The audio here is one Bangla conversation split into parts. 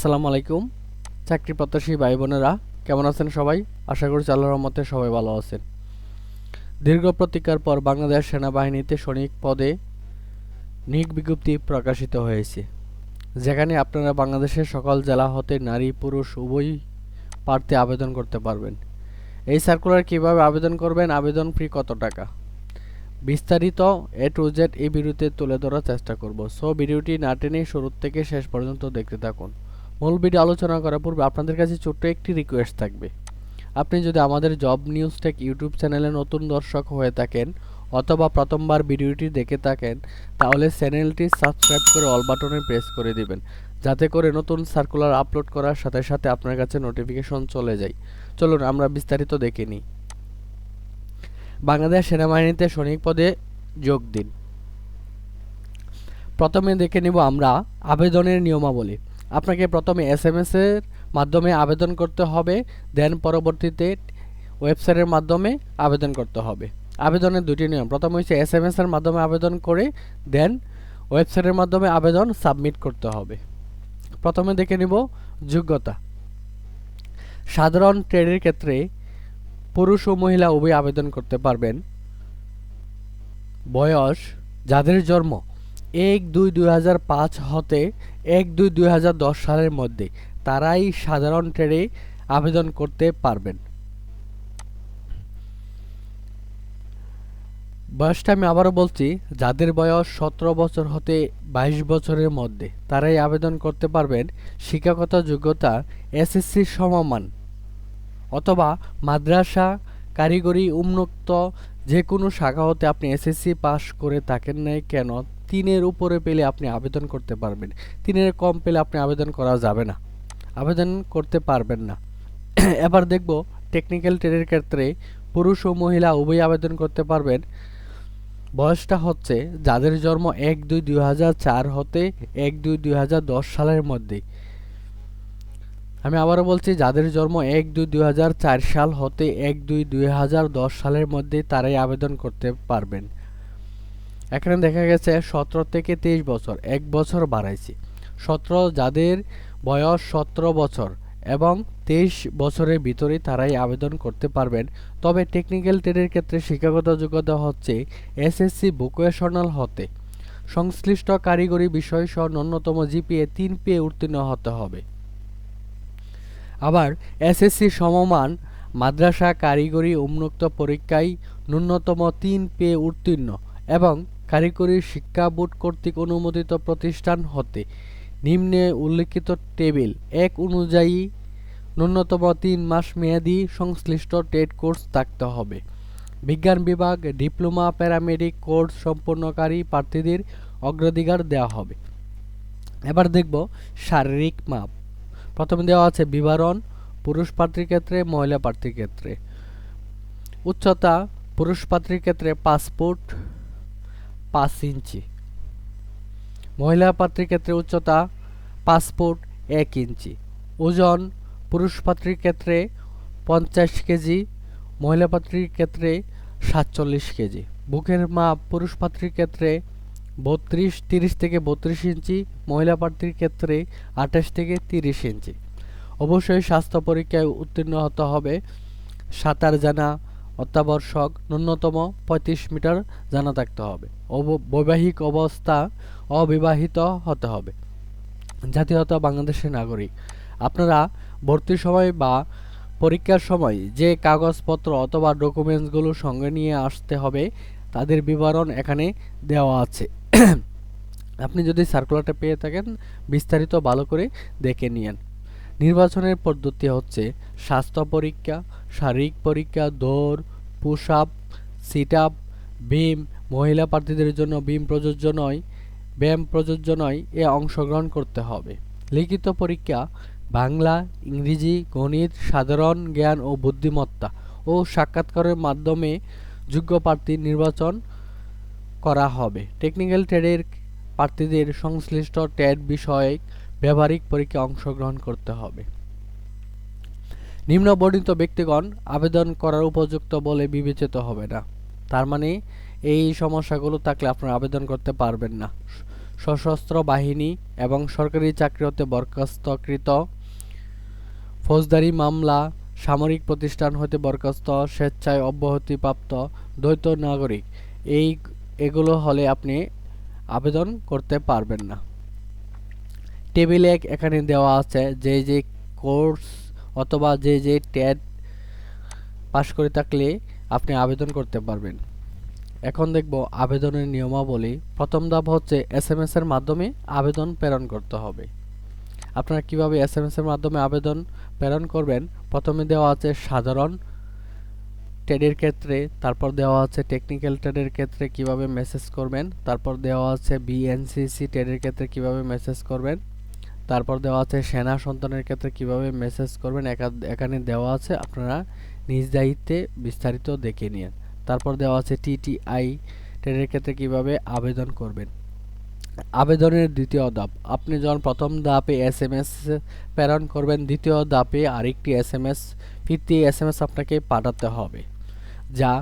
আসসালামু আলাইকুম। চাকরি প্রত্যাশী ভাই বোনেরা কেমন আছেন সবাই? আশা করি আল্লাহর রহমতে সবাই ভালো আছেন। দীর্ঘ প্রতীক্ষার পর বাংলাদেশ সেনাবাহিনীতে সৈনিক পদে নিয়োগ বিজ্ঞপ্তি প্রকাশিত হয়েছে। যেখানে আপনারা বাংলাদেশের সকল জেলা হতে নারী, পুরুষ, উভয় প্রার্থী আবেদন করতে পারবেন। এই সার্কুলার কীভাবে আবেদন করবেন, আবেদন ফি কত টাকা? বিস্তারিত এ টু জেড এই ভিডিওতে তুলে ধরার চেষ্টা করব। সো ভিডিওটি না টেনে শুরু থেকে শেষ পর্যন্ত দেখতে থাকুন। মূল ভিডিও আলোচনা করার পূর্বে আপনাদের কাছে ছোট্ট একটি রিকোয়েস্ট থাকবে। আপনি যদি আমাদের জব নিউজ টেক ইউটিউব চ্যানেলে নতুন দর্শক হয়ে থাকেন অথবা প্রথমবার ভিডিওটি দেখে থাকেন, তাহলে চ্যানেলটি সাবস্ক্রাইব করে অল বাটনে প্রেস করে দিবেন। যাতে করে নতুন সার্কুলার আপলোড করার সাথে সাথে আপনার কাছে নোটিফিকেশন চলে যায়। চলুন, আমরা বিস্তারিত দেখে নিই। বাংলাদেশ সেনাবাহিনীতে সৈনিক পদে যোগ দিন। প্রথমে দেখে নিব আমরা আবেদনের নিয়মাবলী। আপনাকে প্রথমে এস এম এস এর মাধ্যমে আবেদন করতে হবে দেন পরবর্তীতে ওয়েবসাইটের মাধ্যমে আবেদন করতে হবে। আবেদনের দুটি নিয়ম, প্রথম হচ্ছে এস এম এস এর মাধ্যমে আবেদন করে দেন ওয়েবসাইটের মাধ্যমে আবেদন সাবমিট করতে হবে। প্রথমে দেখে নিব যোগ্যতা। সাধারণ ট্রেডের ক্ষেত্রে পুরুষ ও মহিলা উভয় আবেদন করতে পারবেন। বয়স, যাদের জন্ম এক দুই দুই হাজার পাঁচ হতে এক দুই দুই হাজার দশ সালের মধ্যে তারাই সাধারণ ট্রেডে আবেদন করতে পারবেন। বয়সটা আমি আবারও বলছি, যাদের বয়স সতেরো বছর হতে বাইশ বছরের মধ্যে তারাই আবেদন করতে পারবেন। শিক্ষাগত যোগ্যতা, এসএসসি সমমান অথবা মাদ্রাসা কারিগরি উন্মুক্ত যে কোনো শাখা হতে আপনি এসএসসি পাস করে থাকেন নাই কেন তিনের উপরে পেলে আপনি আবেদন করতে পারবেন। তিনের কম পেলে আপনি আবেদন করা যাবে না। আবেদন করতে পারবেন না। এবার দেখব টেকনিক্যাল ট্রেডের ক্ষেত্রে পুরুষ ও মহিলা উভয় আবেদন করতে পারবেন। বয়সটা হচ্ছে যাদের জন্ম এক দুই দুই হাজার চার হতে এক দুই দুই হাজার দশ সালের মধ্যে। আমি আবারও বলছি, যাদের জন্ম এক দুই দুই হাজার চার সাল হতে এক দুই দুই হাজার দশ সালের মধ্যে তারাই আবেদন করতে পারবেন। এখানে দেখা গেছে সতেরো থেকে তেইশ বছর, এক বছর বাড়াইছি। সতেরো যাদের বয়স সতেরো বছর এবং তেইশ বছরের ভিতরে তারাই আবেদন করতে পারবেন। তবে টেকনিক্যাল ট্রেডের ক্ষেত্রে শিক্ষাগত যোগ্যতা হচ্ছে এসএসসি ভোকেশনাল হতে। সংশ্লিষ্ট কারিগরি বিষয় সহ ন্যূনতম জিপিএ তিন পেয়ে উত্তীর্ণ হতে হবে। আবার এসএসসি সমমান মাদ্রাসা কারিগরি উন্মুক্ত পরীক্ষায় ন্যূনতম তিন পেয়ে উত্তীর্ণ এবং কারিগরি শিক্ষা বোর্ড কর্তৃক অনুমোদিত প্রতিষ্ঠান হতে নিম্নে উল্লিখিত টেবিল এক অনুযায়ী ন্যূনতম তিন মাস মেয়াদি সংশ্লিষ্ট ট্রেড কোর্স থাকতে হবে। বিজ্ঞান বিভাগ ডিপ্লোমা প্যারামেডিক কোর্স সম্পন্নকারী প্রার্থীদের অগ্রাধিকার দেওয়া হবে। এবার দেখব শারীরিক মাপ। প্রথমে দেওয়া আছে বিবরণ, পুরুষ প্রার্থীর ক্ষেত্রে, মহিলা প্রার্থীর ক্ষেত্রে। উচ্চতা, পুরুষ প্রার্থীর ক্ষেত্রে পাসপোর্ট পাঁচ ইঞ্চি। মহিলা পাত্রীর ক্ষেত্রে উচ্চতা পাসপোর্ট এক ইঞ্চি। ওজন পুরুষ পাত্রীর ক্ষেত্রে পঞ্চাশ কেজি, মহিলা প্রার্থীর ক্ষেত্রে সাতচল্লিশ কেজি। বুকের মাপ পুরুষ পাত্রীর ক্ষেত্রে বত্রিশ, তিরিশ থেকে বত্রিশ ইঞ্চি, মহিলা প্রার্থীর ক্ষেত্রে আঠাশ থেকে তিরিশ ইঞ্চি। অবশ্যই স্বাস্থ্য পরীক্ষায় উত্তীর্ণ হতে হবে। সাঁতার জানা অত্যাবশ্যক ন্যূনতম পঁয়ত্রিশ মিটার জানা থাকতে হবে। বৈবাহিক অবস্থা অবিবাহিত হতে হবে। জাতীয়তা বাংলাদেশের নাগরিক। আপনারা ভর্তির সময় বা পরীক্ষার সময় যে কাগজপত্র অথবা ডকুমেন্টসগুলো সঙ্গে নিয়ে আসতে হবে, তাদের বিবরণ এখানে দেওয়া আছে। আপনি যদি সার্কুলারটা পেয়ে থাকেন, বিস্তারিত ভালো করে দেখে নিয়েন। নির্বাচনের পদ্ধতি হচ্ছে স্বাস্থ্য পরীক্ষা, শারীরিক পরীক্ষা, দৌড় push up sit up beam মহিলা প্রার্থীদের জন্য বিম প্রযোজ্য নয়, ব্যায়াম প্রযোজ্য নয়, এ অংশগ্রহণ করতে হবে। লিখিত পরীক্ষা, বাংলা, ইংরেজি, গণিত, সাধারণ জ্ঞান ও বুদ্ধিমত্তা ও সাক্ষাৎকারের মাধ্যমে যোগ্য প্রার্থী নির্বাচন করা হবে। টেকনিক্যাল ট্রেডের প্রার্থীদের সংশ্লিষ্ট ট্রেড বিষয়ক ব্যবহারিক পরীক্ষায় অংশগ্রহণ করতে হবে। নিম্ন বর্ণিত ব্যক্তিগণ আবেদন করার উপযুক্ত বলে বিবেচিত হবে না। তার মানে এই সমস্যাগুলো থাকলে আপনারা আবেদন করতে পারবেন না। সশস্ত্র বাহিনী এবং সরকারি চাকরি হতে বরখাস্তকৃত ফৌজদারি মামলা, সামরিক প্রতিষ্ঠান হতে বরখাস্ত, স্বেচ্ছায় অব্যাহতিপ্রাপ্ত দ্বৈত নাগরিক, এই এগুলো হলে আপনি আবেদন করতে পারবেন না। টেবিলে এক এখানে দেওয়া আছে যে যে কোর্স অথবা যে যে টেট পাশ করে থাকলে আপনি আবেদন করতে পারবেন। এখন দেখব আবেদনের নিয়মাবলী। প্রথম ধাপ হচ্ছে এস এম এর মাধ্যমে আবেদন প্রেরণ করতে হবে। আপনারা কীভাবে এস এম এর মাধ্যমে আবেদন প্রেরণ করবেন? প্রথমে দেওয়া আছে সাধারণ ট্রেডের ক্ষেত্রে, তারপর দেওয়া আছে টেকনিক্যাল ট্রেডের ক্ষেত্রে কীভাবে মেসেজ করবেন, তারপর দেওয়া আছে বিএনসিসি ট্রেডের ক্ষেত্রে কীভাবে মেসেজ করবেন। তারপর দেওয়া আছে, সেনা সন্তানের ক্ষেত্রে কীভাবে মেসেজ করবেন? এখানে দেওয়া আছে, আপনারা নিজ দায়িত্বে বিস্তারিত দেখে নিন। তারপর দেওয়া আছে টিটিআই ট্রেনের ক্ষেত্রে কীভাবে আবেদন করবেন? আবেদনের দ্বিতীয় ধাপ, আপনি যখন প্রথম ধাপে এস এম এস প্রেরণ করবেন, দ্বিতীয় ধাপে আরেকটি এস এম এস ফিরতি এস এম এস আপনাকে পাঠাতে হবে, যা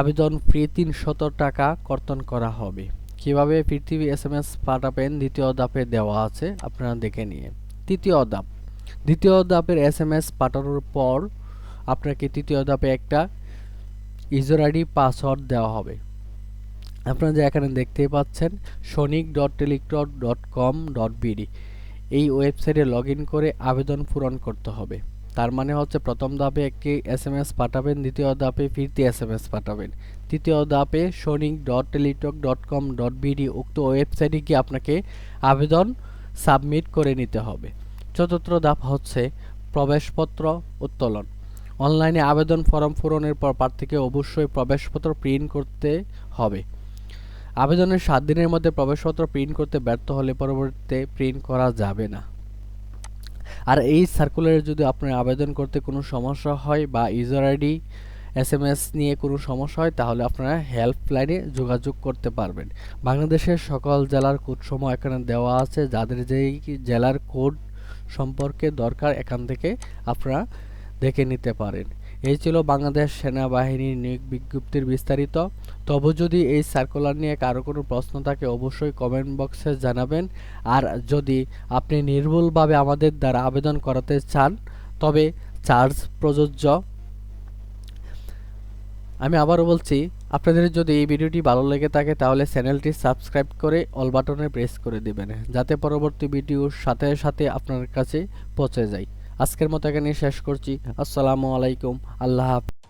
আবেদন ফি তিনশত টাকা কর্তন করা হবে। কীভাবে পৃথিবী এস এম এস পাঠাবেন দ্বিতীয় ধাপে দেওয়া আছে আপনারা দেখে নিয়ে। তৃতীয় ধাপ। দ্বিতীয় ধাপের এস এম এস পাঠানোর পর আপনাকে তৃতীয় ধাপে একটা ইউজার আইডি, পাসওয়ার্ড দেওয়া হবে। আপনারা যে এখানে দেখতেই পাচ্ছেন, sonic dot Teletalk dot com dot BD. এই ওয়েবসাইটে লগ ইন করে আবেদন পূরণ করতে হবে। তার মানে হচ্ছে প্রথম ধাপে একটি এস এম এস পাঠাবেন, দ্বিতীয় ধাপে ফিরতি এস এম এস পাঠাবেন। তৃতীয় ধাপে sonic dot Teletalk dot com dot BD উক্ত ওয়েবসাইটে গিয়ে আপনাকে আবেদন সাবমিট করে নিতে হবে। চতুর্থ ধাপ হচ্ছে প্রবেশপত্র উত্তোলন। অনলাইনে আবেদন ফর্ম পূরণের পর প্রার্থীকে অবশ্যই প্রবেশপত্র প্রিন্ট করতে হবে। আবেদনের সাত দিনের মধ্যে প্রবেশপত্র প্রিন্ট করতে ব্যর্থ হলে পরবর্তীতে প্রিন্ট করা যাবে না। আর এই সার্কুলারে যদি আপনার আবেদন করতে কোনো সমস্যা হয় বা user ID S M S নিয়ে কোনো সমস্যা হয়, তাহলে আপনারা হেল্পলাইনে যোগাযোগ করতে পারবেন। বাংলাদেশের সকল জেলার কোডসমূহ এখানে দেওয়া আছে। যাদের যেই জেলার কোড সম্পর্কে দরকার, এখান থেকে আপনারা দেখে নিতে পারেন। এই ছিল বাংলাদেশ সেনাবাহিনীর নিয়োগ বিজ্ঞপ্তির বিস্তারিত। তবে যদি এই সার্কুলার নিয়ে কারও কোনো প্রশ্ন থাকে, অবশ্যই কমেন্ট বক্সে জানাবেন। আর যদি আপনি নির্ভুলভাবে আমাদের দ্বারা আবেদন করাতে চান, তবে চার্জ প্রযোজ্য। আমি আবারও বলছি, আপনাদের যদি এই ভিডিওটি ভালো লেগে থাকে, তাহলে চ্যানেলটি সাবস্ক্রাইব করে অল বাটনে প্রেস করে দিবেন, যাতে পরবর্তী ভিডিওর সাথে সাথে আপনার কাছে পৌঁছে যায়। আজকের মতো এখানে শেষ করছি। আসসালামু আলাইকুম। আল্লাহ হাফিজ।